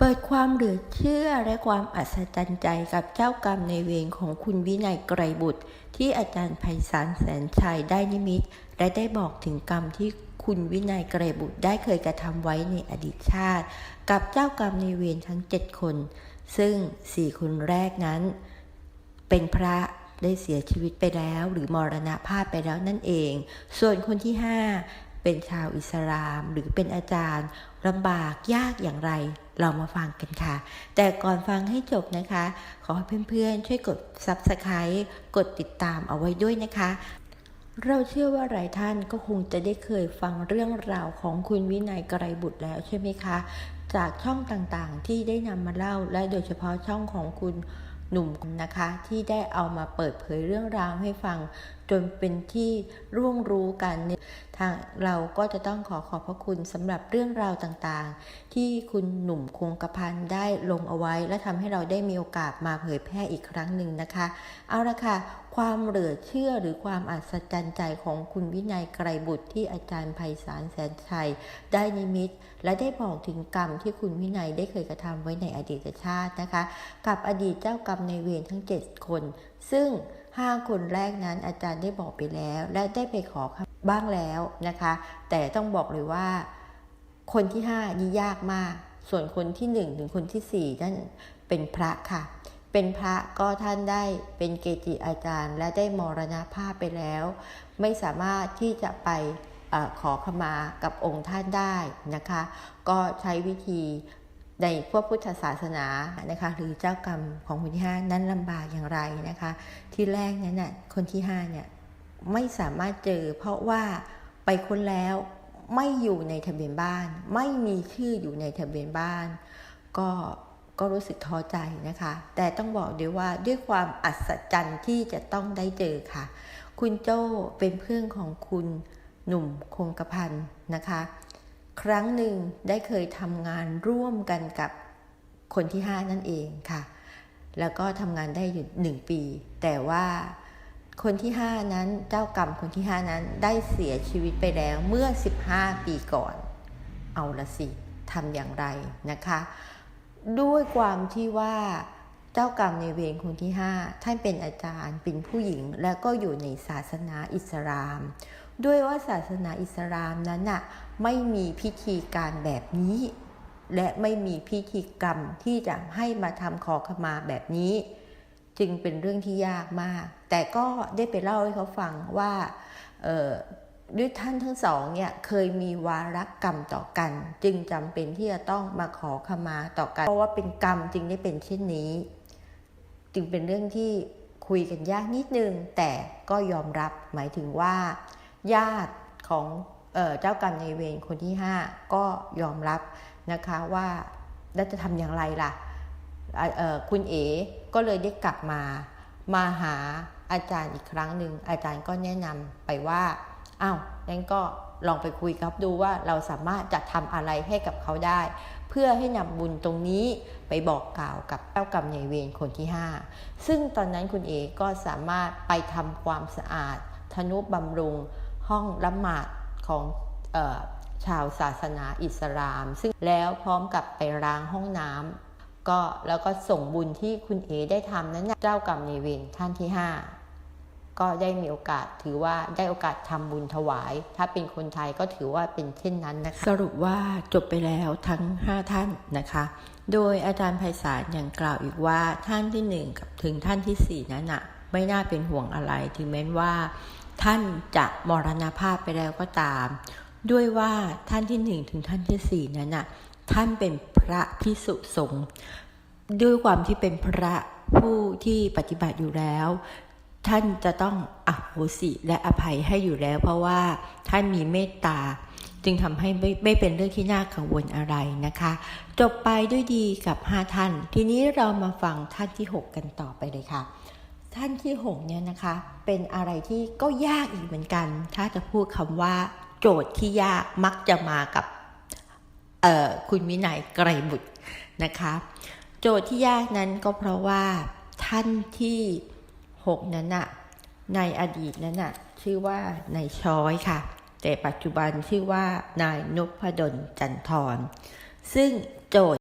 เปิดความเหลือเชื่อและความอัศจรรย์ใจกับเจ้ากรรมในเวรของคุณวินัยไกรบุตร ที่อาจารย์ไพศาลแสนชัยได้นิมิต และได้บอกถึงกรรมที่คุณวินัยไกรบุตรได้เคยกระทำไว้ในอดีตชาติ กับเจ้ากรรมในเวรทั้งเจ็ดคน ซึ่งสี่คนแรกนั้น เป็นพระได้เสียชีวิตไปแล้ว หรือมรณภาพไปแล้วนั่นเอง ส่วนคนที่ห้า เป็นชาวอิสลาม หรือเป็นอาจารย์ลำบากยากอย่างไร เรามาฟังกันค่ะ แต่ก่อนฟังให้จบนะคะ ขอให้เพื่อนๆช่วยกด Subscribe กดติดตามเอาไว้ด้วยนะคะ เราเชื่อว่าหลายท่านก็คงจะได้เคยฟังเรื่องราวของคุณวินัยไกรบุตรแล้วใช่ไหมคะ จากช่องต่างๆที่ได้นำมาเล่าและโดยเฉพาะช่องของคุณหนุ่มนะคะที่ได้เอามาเปิดเผยเรื่องราวให้ฟัง จนเป็นที่ร่วงรู้กันเนี่ยทางเราก็จะต้องขอขอบพระคุณสำหรับเรื่องราวต่างๆ ที่คุณหนุ่มคงกระพันได้ลงเอาไว้ และทำให้เราได้มีโอกาสมาเผยแพร่อีกครั้งหนึ่งนะคะ เอาละค่ะ ความเหลือเชื่อหรือความอัศจรรย์ใจของคุณวินัยไกรบุตรที่อาจารย์ไพศาลแสนชัย ได้นิมิต และได้บอกถึงกรรมที่คุณวินัยได้เคยกระทำไว้ในอดีตชาตินะคะ กับอดีตเจ้ากรรมในเวรทั้ง 7 คน ซึ่ง5 คนแรกนั้นอาจารย์ได้บอกไปแล้ว และได้ไปขอบ้างแล้วนะคะ แต่ต้องบอกเลยว่า คนที่ 5 นี่ยากมาก ส่วนคนที่ 1 ถึงคนที่ 4 นั่นเป็นพระค่ะ เป็นพระก็ท่านได้เป็นเกจิอาจารย์ และได้มรณาภาพไปแล้ว ไม่สามารถที่จะไปออขอขมากับองค์ท่านได้นะคะ ก็ใช้วิธี ในพวกพุทธศาสนานะคะหรือเจ้ากรรมของคนที่ 5 นั้นลำบากอย่างไรนะคะ ที่แรกนั้นน่ะคนที่5เนี่ยไม่สามารถเจอ เพราะว่าไปค้นแล้วไม่อยู่ในทะเบียนบ้าน ไม่มีชื่ออยู่ในทะเบียนบ้าน ก็ก็รู้สึกท้อใจนะคะ แต่ต้องบอกด้วยว่าด้วยความอัศจรรย์ที่จะต้องได้เจอค่ะ คุณโจ้เป็นเพื่อนของคุณหนุ่มคงกระพันนะคะ ครั้งหนึ่งได้เคยทำงานร่วมกันกับคนที่ 5 นั่นเองค่ะ แล้วก็ทำงานได้อยู่หนึ่งปี แต่ว่าคนที่ 5 นั้นเจ้ากรรมคนที่ 5 นั้นได้เสียชีวิตไปแล้วเมื่อ 15 ปีก่อน เอาละสิทำอย่างไรนะคะ ด้วยความที่ว่าเจ้ากรรมในเวรคนที่ 5 ท่านเป็นอาจารย์เป็นผู้หญิง แล้วก็อยู่ในศาสนาอิสลาม ด้วยว่าศาสนาอิสลามนั้นน่ะไม่มีพิธีการแบบนี้ และไม่มีพิธีกรรมที่จะให้มาทำขอขมาแบบนี้ จึงเป็นเรื่องที่ยากมาก แต่ก็ได้ไปเล่าให้เขาฟังว่าด้วยท่านทั้งสองเนี่ยเคยมีวาระกรรมต่อกัน จึงจำเป็นที่จะต้องมาขอขมาต่อกัน เพราะว่าเป็นกรรมจึงได้เป็นเช่นนี้ จึงเป็นเรื่องที่คุยกันยากนิดนึง แต่ก็ยอมรับหมายถึงว่า ญาติของเออเจ้ากรรมนายเวรคนที่ 5 ก็ยอมรับนะคะว่าแล้วจะทำอย่างไรล่ะคุณเอ๋ก็เลยได้กลับมามาหาอาจารย์อีกครั้งหนึ่งอาจารย์ก็แนะนำไปว่าอ้าวงั้นก็ลองไปคุยกับดูว่าเราสามารถจะทำอะไรให้กับเขาได้ เพื่อให้นำบุญตรงนี้ไปบอกกล่าวกับเจ้ากรรมนายเวรคนที่ 5 ซึ่งตอนนั้นคุณเอก็สามารถไปทำความสะอาดทนุบำรุง ห้องละหมาดของออชาวศาสนาอิสลาม ซึ่งแล้วพร้อมกับไปล้างห้องน้ำก็แล้วก็ส่งบุญที่คุณเอได้ทำนั้นน่ะเจ้ากรรมนายเวรท่านที่ 5 ก็ได้มีโอกาสถือว่าได้โอกาสทำบุญถวาย ถ้าเป็นคนไทยก็ถือว่าเป็นเช่นนั้นนะคะสรุปว่าจบไปแล้วทั้ง 5 ท่านนะคะ โดยอาจารย์ไพศาลยังกล่าวอีกว่าท่านที่ 1 กับถึงท่านทีสี่4 นั้นนะไม่น่าเป็นห่วงอะไรถึงแม้ว่า ท่านจะมรณภาพไปแล้วก็ตาม ด้วยว่าท่านที่หนึ่งถึงท่านที่สี่นั้นน่ะท่านเป็นพระพิสุสงฆ์ด้วยความที่เป็นพระผู้ที่ปฏิบัติอยู่แล้ว ท่านจะต้องอโหสิและอภัยให้อยู่แล้ว เพราะว่าท่านมีเมตตา จึงทำให้ไม่ไม่เป็นเรื่องที่น่ากังวลอะไรนะคะ จบไปด้วยดีกับ 5 ท่าน ทีนี้เรามาฟังท่านที่ 6 กันต่อไปเลยค่ะ ท่านที่6เนี่ยนะคะ เป็นอะไรที่ก็ยากอีกเหมือนกัน ถ้าจะพูดคำว่า โจทย์ที่ยากมักจะมากับคุณวินัยไกรบุตรนะคะ โจทย์ที่ยากนั้นก็เพราะว่าท่านที่6นั้นน่ะในอดีตนั้นน่ะชื่อว่านายช้อยค่ะ แต่ปัจจุบันชื่อว่านายนพดลจันทรซึ่งโจทย์